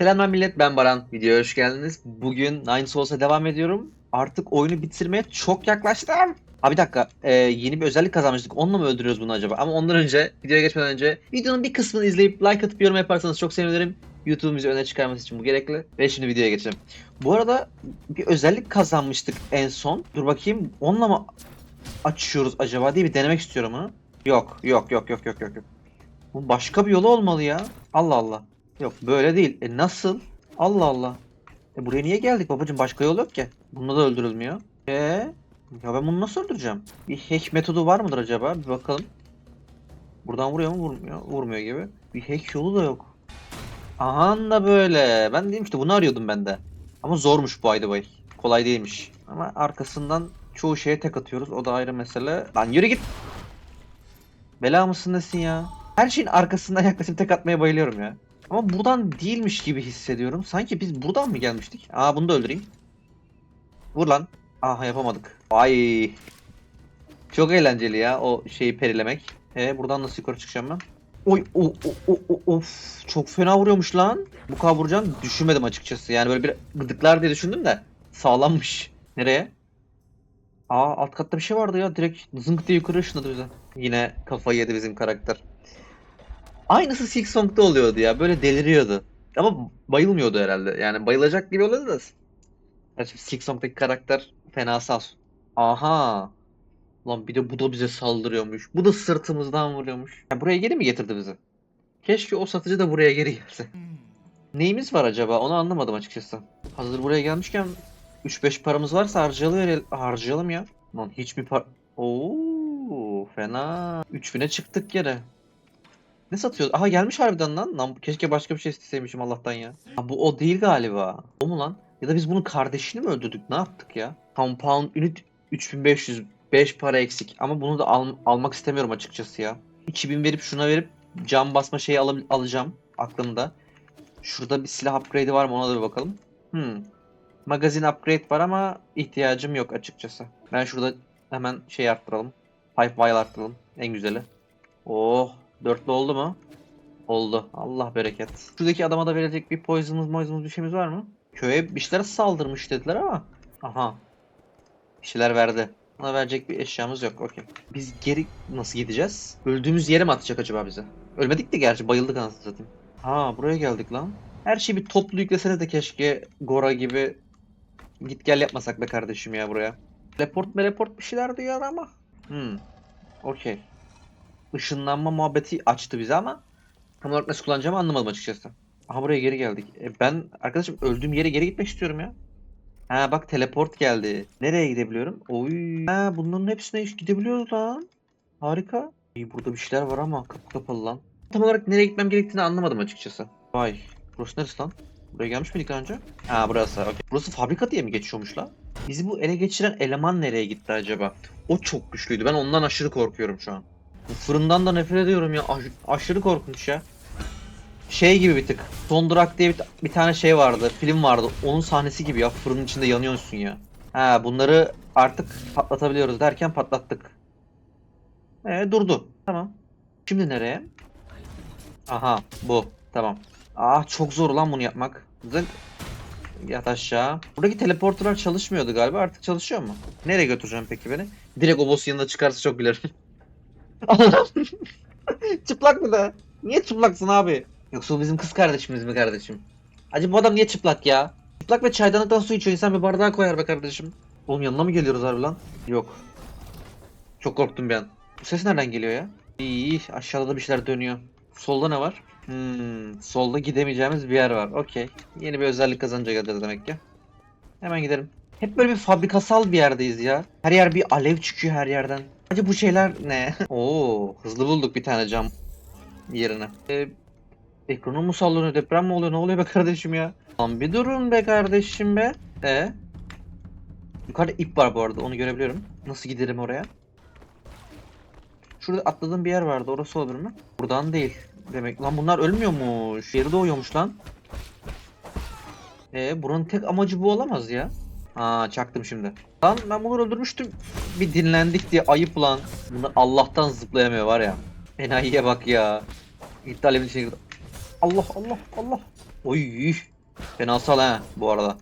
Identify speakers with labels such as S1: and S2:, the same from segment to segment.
S1: Selamlar millet ben Baran. Videoya hoş geldiniz. Bugün Nine Souls'a devam ediyorum. Artık oyunu bitirmeye çok yaklaştım. Abi bir dakika. Ee, yeni bir özellik kazanmıştık. Onunla mı öldürüyoruz bunu acaba? Ama ondan önce, videoya geçmeden önce videonun bir kısmını izleyip like atıp yorum yaparsanız çok sevinirim. YouTube'un bizi öne çıkarması için bu gerekli. Ve şimdi videoya geçelim. Bu arada bir özellik kazanmıştık en son. Dur bakayım. Onunla mı açıyoruz acaba diye bir denemek istiyorum onu. Yok, yok, yok, yok, yok, yok. yok. Bu başka bir yolu olmalı ya. Allah Allah. Yok böyle değil. E nasıl? Allah Allah. E buraya niye geldik babacığım? Başka yol yok ki. Bunda da öldürülmüyor. E ya ben bunu nasıl öldüreceğim? Bir hack metodu var mıdır acaba? Bir bakalım. Buradan vuruyor mu? Vurmuyor. Vurmuyor gibi. Bir hack yolu da yok. Aha da böyle. Ben dedim işte bunu arıyordum ben de. Ama zormuş bu ayda bay. Kolay değilmiş. Ama arkasından çoğu şeye tek atıyoruz. O da ayrı mesele. Lan yürü git. Bela mısın nesin ya? Her şeyin arkasından yaklaşıp tek atmaya bayılıyorum ya. Ama buradan değilmiş gibi hissediyorum. Sanki biz buradan mı gelmiştik? Aa bunu da öldüreyim. Vur lan. Aha yapamadık. Ay. Çok eğlenceli ya o şeyi perilemek. E buradan nasıl yukarı çıkacağım ben? Oy o o o of çok fena vuruyormuş lan. Bu kadar vuracağını düşünmedim açıkçası. Yani böyle bir gıdıklar diye düşündüm de sağlammış. Nereye? Aa alt katta bir şey vardı ya. Direkt zınk diye yukarı ışınladı bize. Yine kafayı yedi bizim karakter. Aynısı Silk Song'da oluyordu ya. Böyle deliriyordu. Ama bayılmıyordu herhalde. Yani bayılacak gibi oluyordu da. Gerçi Silk Song'daki karakter fena sal. Aha. Lan bir de bu da bize saldırıyormuş. Bu da sırtımızdan vuruyormuş. Ya buraya geri mi getirdi bizi? Keşke o satıcı da buraya geri gelse. Neyimiz var acaba? Onu anlamadım açıkçası. Hazır buraya gelmişken 3-5 paramız varsa harcayalım, harcayalım ya. Lan hiçbir par... Oo fena. 3000'e çıktık yere. Ne satıyoruz? Aha gelmiş harbiden lan. Lan keşke başka bir şey isteseymişim Allah'tan ya. Ha, bu o değil galiba. O mu lan? Ya da biz bunun kardeşini mi öldürdük? Ne yaptık ya? Compound unit 3500 5 para eksik. Ama bunu da al- almak istemiyorum açıkçası ya. 2000 verip şuna verip cam basma şeyi al- alacağım aklımda. Şurada bir silah upgrade'i var mı ona da bir bakalım. Hmm. Magazin upgrade var ama ihtiyacım yok açıkçası. Ben şurada hemen şey arttıralım. Pipe wire arttıralım. En güzeli. Oh. Dörtlü oldu mu? Oldu. Allah bereket. Şuradaki adama da verecek bir poison'ımız poison'ımız bir şeyimiz var mı? Köye bir şeyler saldırmış dediler ama. Aha. Bir şeyler verdi. Ona verecek bir eşyamız yok. Okey. Biz geri nasıl gideceğiz? Öldüğümüz yere mi atacak acaba bize? Ölmedik de gerçi bayıldık anasını satayım. Ha buraya geldik lan. Her şeyi bir toplu yüklesene de keşke Gora gibi git gel yapmasak be kardeşim ya buraya. Teleport meleport bir şeyler diyor ama. Hmm. Okey. Işınlanma muhabbeti açtı bize ama tam olarak nasıl kullanacağımı anlamadım açıkçası. Aha buraya geri geldik. E, ben arkadaşım öldüğüm yere geri gitmek istiyorum ya. Ha bak teleport geldi. Nereye gidebiliyorum? Oy. Ha bunların hepsine gidebiliyoruz lan. Harika. İyi burada bir şeyler var ama kapı kapalı lan. Tam olarak nereye gitmem gerektiğini anlamadım açıkçası. Vay. Burası neresi lan? Buraya gelmiş miydik daha önce? Ha burası. okey. Burası fabrika diye mi geçiyormuş lan? Bizi bu ele geçiren eleman nereye gitti acaba? O çok güçlüydü. Ben ondan aşırı korkuyorum şu an. Fırından da nefret ediyorum ya. Aş- aşırı korkunç ya. Şey gibi bir tık. Son Durak diye bir, bir tane şey vardı. Film vardı. Onun sahnesi gibi ya. Fırının içinde yanıyorsun ya. Ha bunları artık patlatabiliyoruz derken patlattık. Ee durdu. Tamam. Şimdi nereye? Aha bu. Tamam. Ah çok zor lan bunu yapmak. Zınk. Yat aşağı. Buradaki teleporterlar çalışmıyordu galiba. Artık çalışıyor mu? Nereye götüreceğim peki beni? Direkt o boss yanına çıkarsa çok gülerim. Çıplak mı da? Niye çıplaksın abi? Yoksa bizim kız kardeşimiz mi kardeşim? Acaba bu adam niye çıplak ya? Çıplak ve çaydanlıktan su içiyor. İnsan bir bardağa koyar be kardeşim. Oğlum yanına mı geliyoruz harbi lan? Yok. Çok korktum bir an. Bu ses nereden geliyor ya? İyi aşağıda da bir şeyler dönüyor. Solda ne var? Hmm, solda gidemeyeceğimiz bir yer var. Okey. Yeni bir özellik kazanınca geleceğiz demek ki. Hemen gidelim. Hep böyle bir fabrikasal bir yerdeyiz ya. Her yer bir alev çıkıyor her yerden. Acaba bu şeyler ne? Oo, hızlı bulduk bir tane cam yerine. Ee, ekranı mı sallanıyor, deprem mi oluyor, ne oluyor be kardeşim ya? Lan bir durun be kardeşim be. E? Yukarıda ip var bu arada, onu görebiliyorum. Nasıl giderim oraya? Şurada atladığım bir yer vardı, orası olabilir mi? Buradan değil. Demek lan bunlar ölmüyormuş. Yeri doğuyormuş lan. E buranın tek amacı bu olamaz ya. Ha çaktım şimdi. Lan ben bunları öldürmüştüm. Bir dinlendik diye ayıp lan. Bunlar Allah'tan zıplayamıyor var ya. Enayiye bak ya. Gitti alemin içine. Allah Allah Allah. Oy. Fena sal ha bu arada.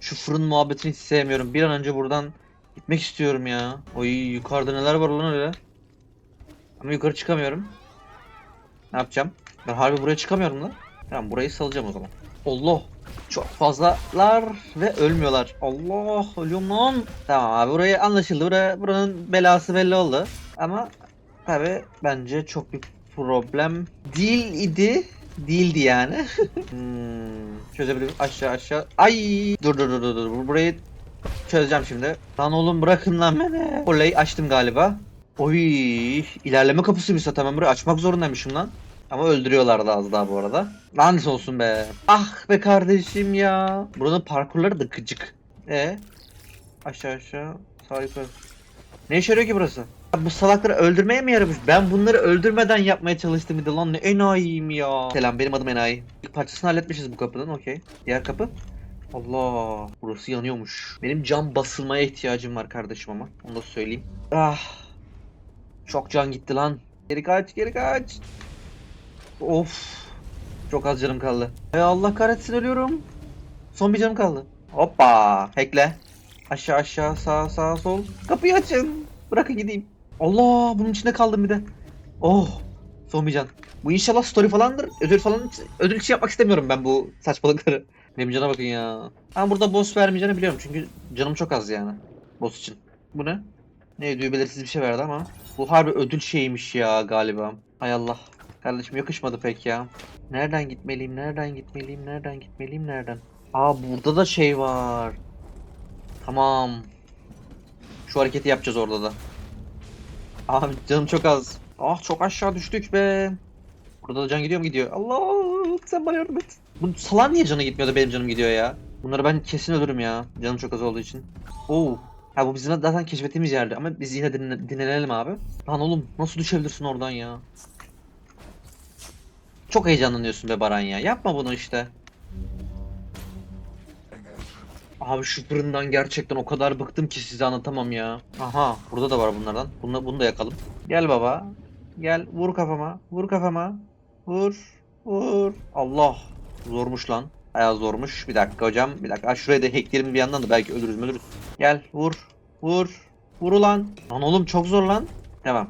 S1: Şu fırın muhabbetini hiç sevmiyorum. Bir an önce buradan gitmek istiyorum ya. Oy yukarıda neler var lan öyle. Ama yukarı çıkamıyorum. Ne yapacağım? Ben harbi buraya çıkamıyorum lan. Tamam burayı salacağım o zaman. Allah. Çok fazlalar ve ölmüyorlar. Allah ölüyorum lan. Tamam abi burayı anlaşıldı. Buraya, buranın belası belli oldu. Ama tabi bence çok bir problem değil idi. Değildi yani. hmm, çözebilirim. Aşağı aşağı. Ay dur dur dur dur. Burayı çözeceğim şimdi. Lan oğlum bırakın lan beni. Oley açtım galiba. Oy ilerleme kapısıymış zaten ben burayı açmak zorundaymışım lan. Ama öldürüyorlardı az daha bu arada. Lanet olsun be. Ah be kardeşim ya. Buranın parkurları da gıcık. E aşağı aşağı sağ yukarı. Ne işe yarıyor ki burası? Ya Bu salakları öldürmeye mi yaramış? Ben bunları öldürmeden yapmaya çalıştım bir lan ne enayiyim ya. Selam benim adım enayi. İlk parçasını halletmişiz bu kapının okey. Diğer kapı. Allah burası yanıyormuş. Benim cam basılmaya ihtiyacım var kardeşim ama. Onu da söyleyeyim. Ah. Çok can gitti lan. Geri kaç geri kaç. Of. Çok az canım kaldı. Hay Allah kahretsin ölüyorum. Son bir canım kaldı. Hoppa. Hackle. Aşağı aşağı sağ sağ sol. Kapıyı açın. Bırakın gideyim. Allah bunun içinde kaldım bir de. Oh. Son bir can. Bu inşallah story falandır. Ödül falan ödül için yapmak istemiyorum ben bu saçmalıkları. Benim cana bakın ya. Ben burada boss vermeyeceğini biliyorum çünkü canım çok az yani. Boss için. Bu ne? Ne diyor belirsiz bir şey verdi ama. Bu harbi ödül şeymiş ya galiba. Hay Allah. Kardeşim yakışmadı pek ya. Nereden gitmeliyim? Nereden gitmeliyim? Nereden gitmeliyim? Nereden? Aa burada da şey var. Tamam. Şu hareketi yapacağız orada da. Abi canım çok az. Ah çok aşağı düştük be. Burada da can gidiyor mu gidiyor? Allah sen bana yardım et. Bu salan niye canı gitmiyor da benim canım gidiyor ya? Bunları ben kesin ölürüm ya. Canım çok az olduğu için. Oo. Ha bu bizim zaten keşfettiğimiz yerdi ama biz yine dinle- dinlenelim abi. Lan oğlum nasıl düşebilirsin oradan ya? Çok heyecanlanıyorsun be Baran ya. Yapma bunu işte. Abi şu fırından gerçekten o kadar bıktım ki size anlatamam ya. Aha burada da var bunlardan. Bunu, bunu da yakalım. Gel baba. Gel vur kafama. Vur kafama. Vur. Vur. Allah. Zormuş lan. Bayağı zormuş. Bir dakika hocam. Bir dakika. Ha, şuraya da hackleyelim bir yandan da belki ölürüz ölürüz. Gel vur. Vur. Vur ulan. Lan oğlum çok zor lan. Tamam.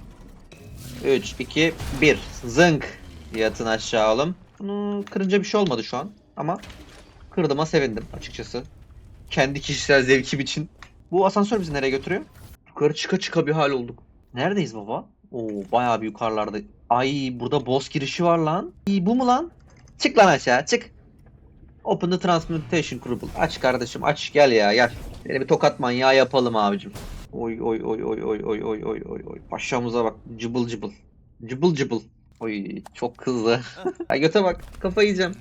S1: 3, 2, 1. Zınk. Yatın aşağı oğlum. Bunu kırınca bir şey olmadı şu an. Ama kırdığıma sevindim açıkçası. Kendi kişisel zevkim için. Bu asansör bizi nereye götürüyor? Yukarı çıka çıka bir hal olduk. Neredeyiz baba? Oo bayağı bir yukarılarda. Ay burada boss girişi var lan. İyi bu mu lan? Çık lan aşağı çık. Open the Transmutation Crumble. Aç kardeşim aç gel ya gel. Beni bir tokat manyağı yapalım abicim. Oy oy oy oy oy oy oy oy oy oy. Paşamıza bak cıbıl cıbıl. Cıbıl cıbıl. Oy çok hızlı. ha göte bak kafa yiyeceğim.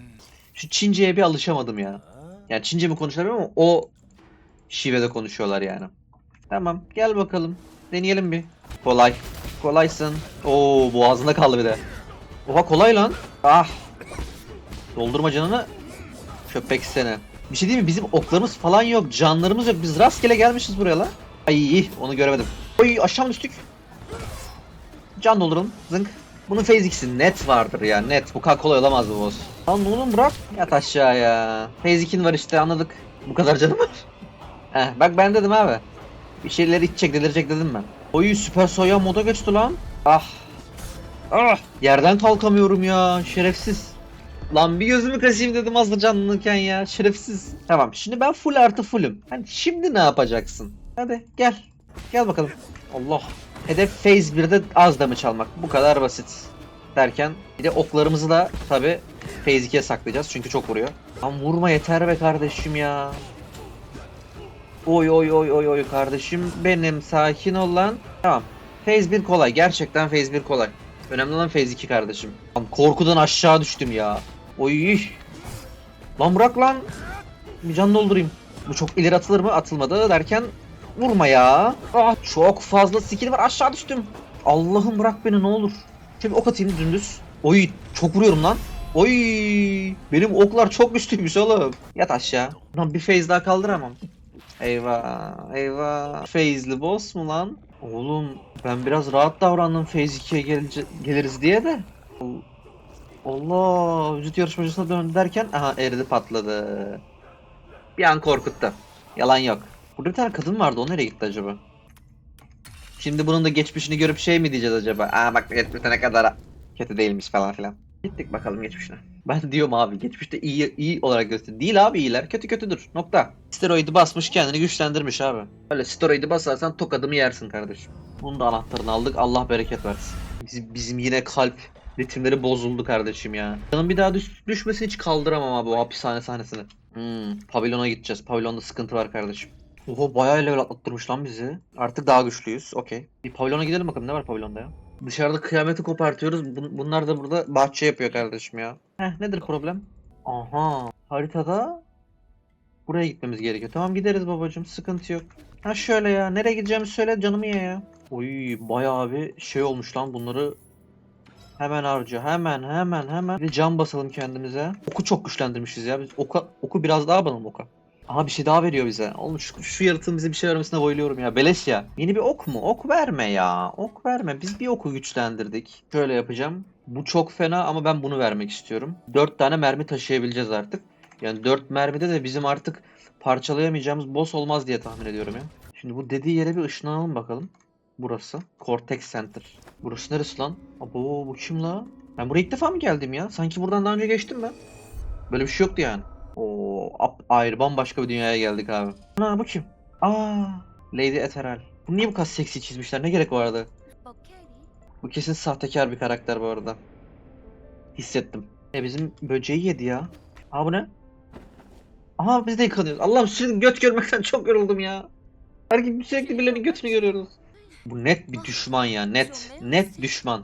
S1: Şu Çince'ye bir alışamadım ya. Yani Çince mi konuşuyorlar ama o şivede konuşuyorlar yani. Tamam gel bakalım. Deneyelim bir. Kolay. Kolaysın. Oo boğazında kaldı bir de. Oha kolay lan. Ah. Doldurma canını. Köpek seni. Bir şey değil mi? Bizim oklarımız falan yok. Canlarımız yok. Biz rastgele gelmişiz buraya lan. Ay onu göremedim. Oy aşağı mı düştük? Can dolduralım. Zınk. Bunun phase 2'si net vardır ya net. Bu kadar kolay olamaz bu boss. Lan oğlum bırak. Yat aşağıya. Phase 2'in var işte anladık. Bu kadar canım var. Heh, bak ben dedim abi. Bir şeyleri içecek delirecek dedim ben. Oy süper soya moda geçti lan. Ah. Ah. Yerden kalkamıyorum ya şerefsiz. Lan bir gözümü kaşıyım dedim hazır canlıyken ya şerefsiz. Tamam şimdi ben full artı fullüm. Hani şimdi ne yapacaksın? Hadi gel. Gel bakalım. Allah. Hedef phase 1'de az damage çalmak. Bu kadar basit. Derken bir de oklarımızı da tabi phase 2'ye saklayacağız çünkü çok vuruyor. Lan vurma yeter be kardeşim ya. Oy oy oy oy oy kardeşim benim sakin ol lan. Tamam. Phase 1 kolay. Gerçekten phase 1 kolay. Önemli olan phase 2 kardeşim. Lan korkudan aşağı düştüm ya. Oy. Lan bırak lan. Bir can doldurayım. Bu çok ileri atılır mı? Atılmadı derken vurma ya. Ah, çok fazla skill var. Aşağı düştüm. Allah'ım bırak beni ne olur. Bir ok atayım dümdüz. Oy çok vuruyorum lan. Oy benim oklar çok güçlüymüş oğlum. Yat aşağı. Lan bir phase daha kaldıramam. Eyvah eyvah. Phase'li boss mu lan? Oğlum ben biraz rahat davrandım Phase 2'ye gelince, geliriz diye de. Allah vücut yarışmacısına döndü derken aha eridi patladı. Bir an korkuttu. Yalan yok. Burada bir tane kadın vardı o nereye gitti acaba? Şimdi bunun da geçmişini görüp şey mi diyeceğiz acaba? Aa bak geçmişte ne kadar kötü değilmiş falan filan. Gittik bakalım geçmişine. Ben diyorum abi geçmişte iyi iyi olarak göster. Değil abi iyiler kötü kötüdür. Nokta. Steroidi basmış kendini güçlendirmiş abi. Öyle steroidi basarsan tokadımı yersin kardeşim. Bunun da anahtarını aldık. Allah bereket versin. Bizim, bizim yine kalp ritimleri bozuldu kardeşim ya. Canım bir daha düş, düşmesini hiç kaldıramam abi o hapishane sahnesini. Hmm, pavilyona gideceğiz. Pavilyonda sıkıntı var kardeşim. Oho bayağı level atlattırmış lan bizi. Artık daha güçlüyüz. Okey. Bir pavilyona gidelim bakalım ne var pavilyonda ya. Dışarıda kıyameti kopartıyoruz. Bun- bunlar da burada bahçe yapıyor kardeşim ya. Heh nedir problem? Aha. Haritada buraya gitmemiz gerekiyor. Tamam gideriz babacığım. Sıkıntı yok. Ha şöyle ya. Nereye gideceğimi söyle canımı ye ya. Oy bayağı bir şey olmuş lan bunları Hemen harca. Hemen hemen hemen. Bir de cam basalım kendimize. Oku çok güçlendirmişiz ya. Biz oka, oku biraz daha banalım oka. Aha bir şey daha veriyor bize. Oğlum şu, şu yaratığın bize bir şey vermesine bayılıyorum ya. Beleş ya. Yeni bir ok mu? Ok verme ya. Ok verme. Biz bir oku güçlendirdik. Şöyle yapacağım. Bu çok fena ama ben bunu vermek istiyorum. 4 tane mermi taşıyabileceğiz artık. Yani 4 mermide de bizim artık parçalayamayacağımız boss olmaz diye tahmin ediyorum ya. Şimdi bu dediği yere bir ışınlanalım bakalım. Burası. Cortex Center. Burası neresi lan? Abo bu kim la? Ben buraya ilk defa mı geldim ya? Sanki buradan daha önce geçtim ben. Böyle bir şey yoktu yani. Oo, ayrı bambaşka bir dünyaya geldik abi. Ana bu kim? Aa, Lady Ethereal. Bu niye bu kadar seksi çizmişler? Ne gerek vardı? Bu kesin sahtekar bir karakter bu arada. Hissettim. E bizim böceği yedi ya. Aa bu ne? Aha biz de yıkanıyoruz. Allah'ım sürekli göt görmekten çok yoruldum ya. Her gün sürekli birilerinin götünü görüyoruz. Bu net bir düşman ya. Net. Net düşman.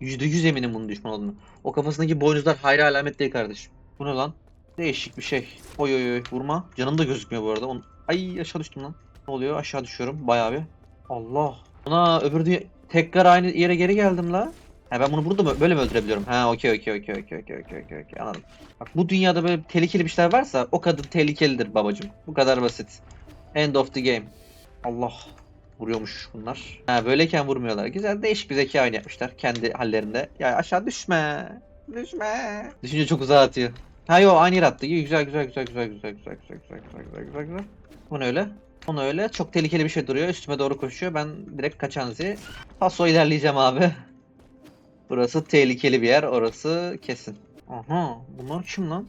S1: Yüzde yüz eminim bunun düşman olduğunu. O kafasındaki boynuzlar hayra alamet değil kardeşim. Bu ne lan? Değişik bir şey. Oy oy oy vurma. Canım da gözükmüyor bu arada. On... Ay aşağı düştüm lan. Ne oluyor? Aşağı düşüyorum bayağı bir. Allah. Ana öbür dünya... Tekrar aynı yere geri geldim la. Ha ben bunu burada mı böyle mi öldürebiliyorum? Ha okey okey okey okey okey okey okey okey anladım. Bak bu dünyada böyle tehlikeli bir şeyler varsa o kadın tehlikelidir babacım. Bu kadar basit. End of the game. Allah. Vuruyormuş bunlar. Ha böyleyken vurmuyorlar. Güzel değişik bir zeka oyunu yapmışlar kendi hallerinde. Ya aşağı düşme. Düşme. Düşünce çok uzağa atıyor. Ha yo aynı yere attı. İyi, Güzel güzel güzel güzel güzel güzel güzel güzel güzel güzel güzel güzel. Bu ne öyle? O ne öyle? Çok tehlikeli bir şey duruyor. Üstüme doğru koşuyor. Ben direkt kaçanzi. Paso ilerleyeceğim abi. Burası tehlikeli bir yer. Orası kesin. Aha bunlar kim lan?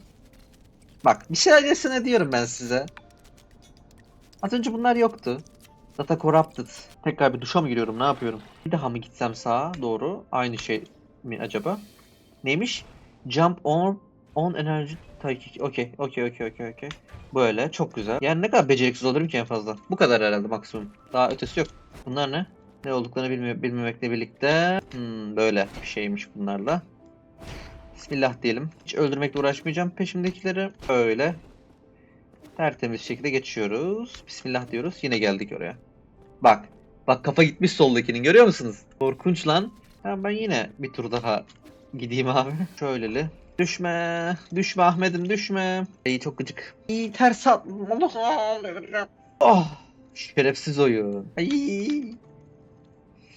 S1: Bak bir şeyler yesene diyorum ben size. Az önce bunlar yoktu. Data corrupted. Tekrar bir duşa mı giriyorum? Ne yapıyorum? Bir daha mı gitsem sağa doğru? Aynı şey mi acaba? Neymiş? Jump on on enerji takip. Okey, okey, okey, okey, okey. Böyle çok güzel. Yani ne kadar beceriksiz olurum ki en fazla. Bu kadar herhalde maksimum. Daha ötesi yok. Bunlar ne? Ne olduklarını bilme bilmemekle birlikte hmm, böyle bir şeymiş bunlarla. Bismillah diyelim. Hiç öldürmekle uğraşmayacağım peşimdekileri. Öyle. Tertemiz şekilde geçiyoruz. Bismillah diyoruz. Yine geldik oraya. Bak. Bak kafa gitmiş soldakinin görüyor musunuz? Korkunç lan. Ha, ben yine bir tur daha gideyim abi. Şöyleli. Düşme. Düşme Ahmet'im düşme. İyi çok gıcık. İyi ters at. Oh. Şerefsiz oyun. Ay.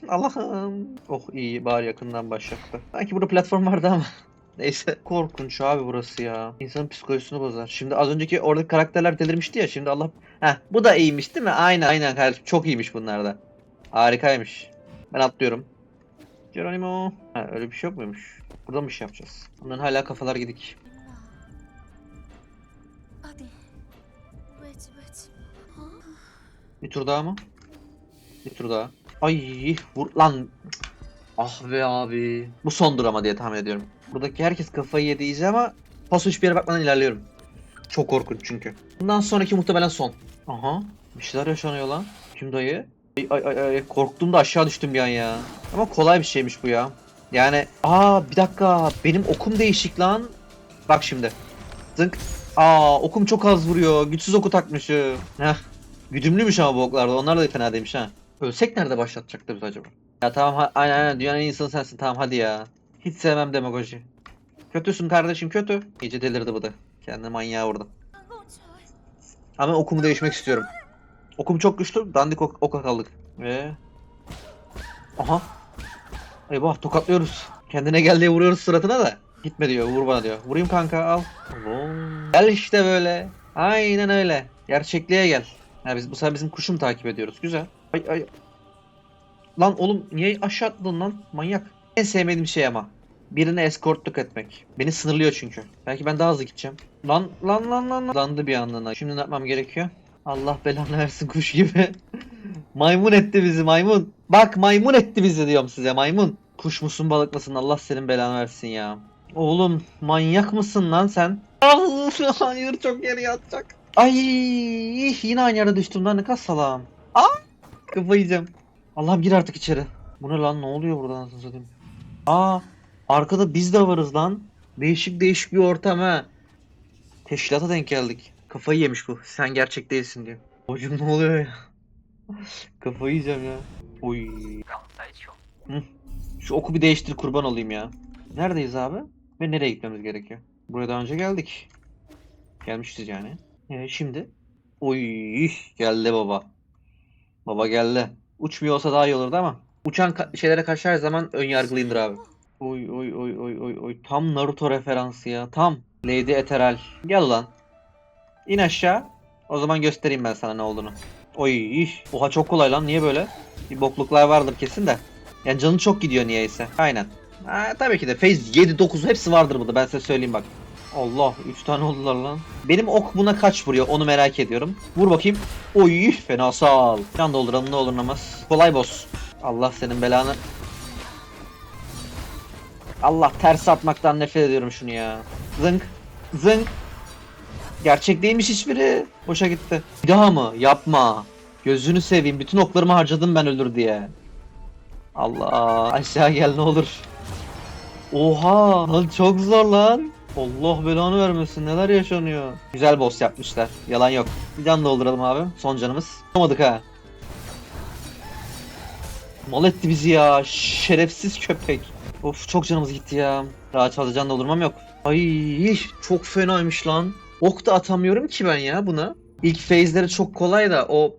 S1: Allah'ım. Oh iyi bari yakından başlattı. Sanki burada platform vardı ama. Neyse. Korkunç abi burası ya. İnsanın psikolojisini bozar. Şimdi az önceki oradaki karakterler delirmişti ya. Şimdi Allah... Heh bu da iyiymiş değil mi? Aynen aynen kardeşim. Çok iyiymiş bunlar da. Harikaymış. Ben atlıyorum. Geronimo. Ha öyle bir şey yok muymuş? Burada mı iş yapacağız? Bunların hala kafalar gidik. Bir tur daha mı? Bir tur daha. Ay vur lan. Ah be abi. Bu son drama diye tahmin ediyorum. Buradaki herkes kafayı yedi iyice ama paso hiçbir yere bakmadan ilerliyorum. Çok korkunç çünkü. Bundan sonraki muhtemelen son. Aha. Bir şeyler yaşanıyor lan. Kim dayı? Ay ay ay, ay. korktum da aşağı düştüm bir an ya. Ama kolay bir şeymiş bu ya. Yani aa bir dakika benim okum değişik lan. Bak şimdi. Zınk. Aa okum çok az vuruyor. Güçsüz oku takmışım. Heh. Güdümlüymüş ama bu oklarda. Onlar da fena değilmiş ha. Ölsek nerede başlatacaktı biz acaba? Ya tamam ha- aynen aynen dünyanın insanı sensin tamam hadi ya. Hiç sevmem demagoji. Kötüsün kardeşim kötü. İyice delirdi bu da. Kendini manyağa vurdu. Ama okumu değişmek istiyorum. Okum çok güçlü. Dandik ok oka kaldık. Ve... Aha. Eyvah tokatlıyoruz. Kendine gel diye vuruyoruz suratına da. Gitme diyor vur bana diyor. Vurayım kanka al. Oo. Gel işte böyle. Aynen öyle. Gerçekliğe gel. Ha, biz bu sefer bizim kuşu mu takip ediyoruz? Güzel. Ay ay. Lan oğlum niye aşağı atladın lan? Manyak. En sevmediğim şey ama. Birine eskortluk etmek. Beni sınırlıyor çünkü. Belki ben daha hızlı gideceğim. Lan lan lan lan. lan. Landı bir anlığına. Şimdi ne yapmam gerekiyor? Allah belanı versin kuş gibi. maymun etti bizi maymun. Bak maymun etti bizi diyorum size maymun. Kuş musun balık mısın Allah senin belanı versin ya. Oğlum manyak mısın lan sen? Hayır çok geriye atacak. Ay yine aynı yere düştüm lan ne kadar salam. Ah kafayı. Allah'ım gir artık içeri. Bu ne lan ne oluyor burada anasını satayım. Aa arkada biz de varız lan. Değişik değişik bir ortam ha. Teşkilata denk geldik. Kafayı yemiş bu. Sen gerçek değilsin diyor. Hocam ne oluyor ya? Kafayı yiyeceğim ya. Oy. Hı. Şu oku bir değiştir kurban olayım ya. Neredeyiz abi? Ve nereye gitmemiz gerekiyor? Buraya daha önce geldik. Gelmişiz yani. Ee, şimdi? Oy geldi baba. Baba geldi. Uçmuyor olsa daha iyi olurdu ama. Uçan ka- şeylere karşı her zaman ön yargılıyımdır abi. Oy oy oy oy oy oy. Tam Naruto referansı ya. Tam. Lady Ethereal. Gel lan. İn aşağı. O zaman göstereyim ben sana ne olduğunu. Oy iş. Oha çok kolay lan. Niye böyle? Bir bokluklar vardır kesin de. Yani canı çok gidiyor niyeyse. Aynen. Ha, tabii ki de Phase 7 9 hepsi vardır burada. Ben size söyleyeyim bak. Allah 3 tane oldular lan. Benim ok buna kaç vuruyor onu merak ediyorum. Vur bakayım. Oy fena sağ Can dolduralım ne olur namaz. Kolay boss. Allah senin belanı. Allah ters atmaktan nefret ediyorum şunu ya. Zınk. Zınk. Gerçek değilmiş hiçbiri. Boşa gitti. Bir daha mı? Yapma. Gözünü seveyim. Bütün oklarımı harcadım ben ölür diye. Allah. Aşağı gel ne olur. Oha. Lan çok zor lan. Allah belanı vermesin. Neler yaşanıyor. Güzel boss yapmışlar. Yalan yok. Bir can dolduralım abi. Son canımız. Olmadık ha. Mal etti bizi ya. Şerefsiz köpek. Of çok canımız gitti ya. Daha fazla can doldurmam yok. Ay çok fenaymış lan. Ok da atamıyorum ki ben ya buna. İlk phase'leri çok kolay da o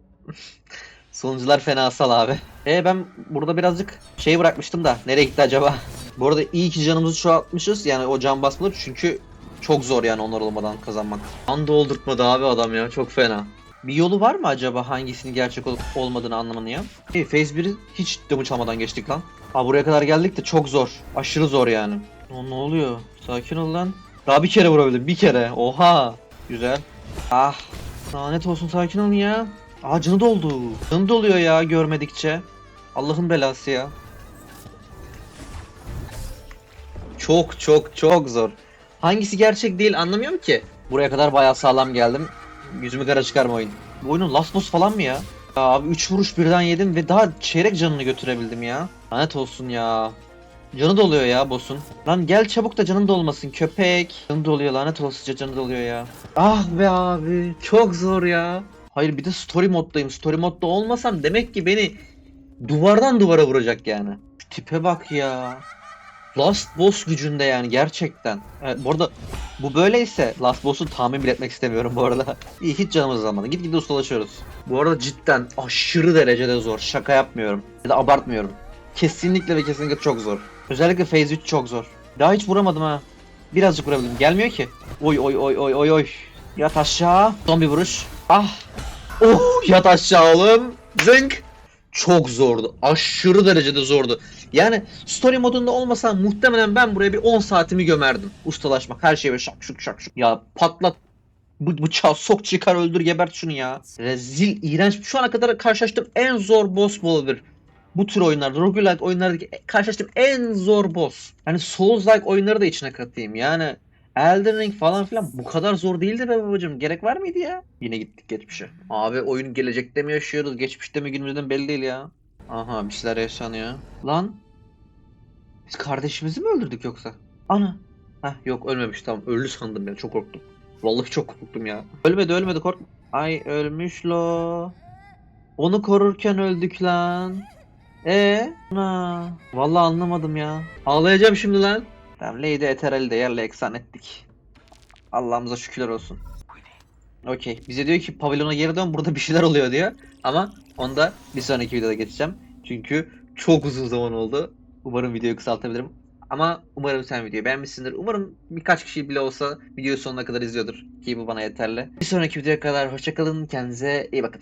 S1: sonucular fenasal abi. E ben burada birazcık şey bırakmıştım da nereye gitti acaba? Bu arada iyi ki canımızı çoğaltmışız yani o can basmaları çünkü çok zor yani onlar olmadan kazanmak. Can doldurtmadı abi adam ya çok fena. Bir yolu var mı acaba hangisinin gerçek olup olmadığını anlamanın ya? Hey, Phase 1'i hiç damage almadan geçtik lan. Ha buraya kadar geldik de çok zor. Aşırı zor yani. O, ne oluyor? Sakin ol lan. Daha bir kere vurabildim. Bir kere. Oha. Güzel. Ah. Lanet olsun sakin olun ya. Aa canı doldu. Canı doluyor ya görmedikçe. Allah'ın belası ya. Çok çok çok zor. Hangisi gerçek değil anlamıyorum ki. Buraya kadar bayağı sağlam geldim. Yüzümü kara çıkarma oyun. Bu oyunun last boss falan mı ya? Ya abi 3 vuruş birden yedim ve daha çeyrek canını götürebildim ya. Lanet olsun ya. Canı doluyor ya boss'un. Lan gel çabuk da canın dolmasın köpek. Canı doluyor lanet olsun canı doluyor ya. Ah be abi çok zor ya. Hayır bir de story moddayım. Story modda olmasam demek ki beni duvardan duvara vuracak yani. Şu tipe bak ya. Last boss gücünde yani gerçekten. Evet, bu arada bu böyleyse Last Boss'u tahmin bile etmek istemiyorum bu arada. İyi hiç canımız almadı. Git git ustalaşıyoruz. Bu arada cidden aşırı derecede zor. Şaka yapmıyorum. Ya da abartmıyorum. Kesinlikle ve kesinlikle çok zor. Özellikle Phase 3 çok zor. Daha hiç vuramadım ha. Birazcık vurabildim. Gelmiyor ki. Oy oy oy oy oy oy. Yat aşağı. Son vuruş. Ah. Oh yat aşağı oğlum. Zınk. Çok zordu. Aşırı derecede zordu. Yani story modunda olmasam muhtemelen ben buraya bir 10 saatimi gömerdim. Ustalaşmak her şey böyle şak şuk şak şuk. Ya patlat bu bıçağı sok çıkar öldür gebert şunu ya. Rezil iğrenç. Şu ana kadar karşılaştığım en zor boss olabilir. Bu tür oyunlarda, roguelike oyunlardaki karşılaştığım en zor boss. Yani Souls-like oyunları da içine katayım. Yani Elden Ring falan filan bu kadar zor değildi be babacım. Gerek var mıydı ya? Yine gittik geçmişe. Abi oyun gelecekte mi yaşıyoruz, geçmişte mi günümüzden belli değil ya. Aha bir şeyler yaşanıyor. Lan. Biz kardeşimizi mi öldürdük yoksa? Ana. Heh yok ölmemiş tamam. Öldü sandım ben çok korktum. Vallahi çok korktum ya. Ölmedi ölmedi korkma. Ay ölmüş lo. Onu korurken öldük lan. E Ana. Vallahi anlamadım ya. Ağlayacağım şimdi lan. Tamam Lady Ethereal'i de yerle eksan ettik. Allah'ımıza şükürler olsun. Okey. Bize diyor ki pavilyona geri dön burada bir şeyler oluyor diyor. Ama onu da bir sonraki videoda geçeceğim. Çünkü çok uzun zaman oldu. Umarım videoyu kısaltabilirim. Ama umarım sen videoyu beğenmişsindir. Umarım birkaç kişi bile olsa videoyu sonuna kadar izliyordur. Ki bu bana yeterli. Bir sonraki videoya kadar hoşçakalın. Kendinize iyi bakın.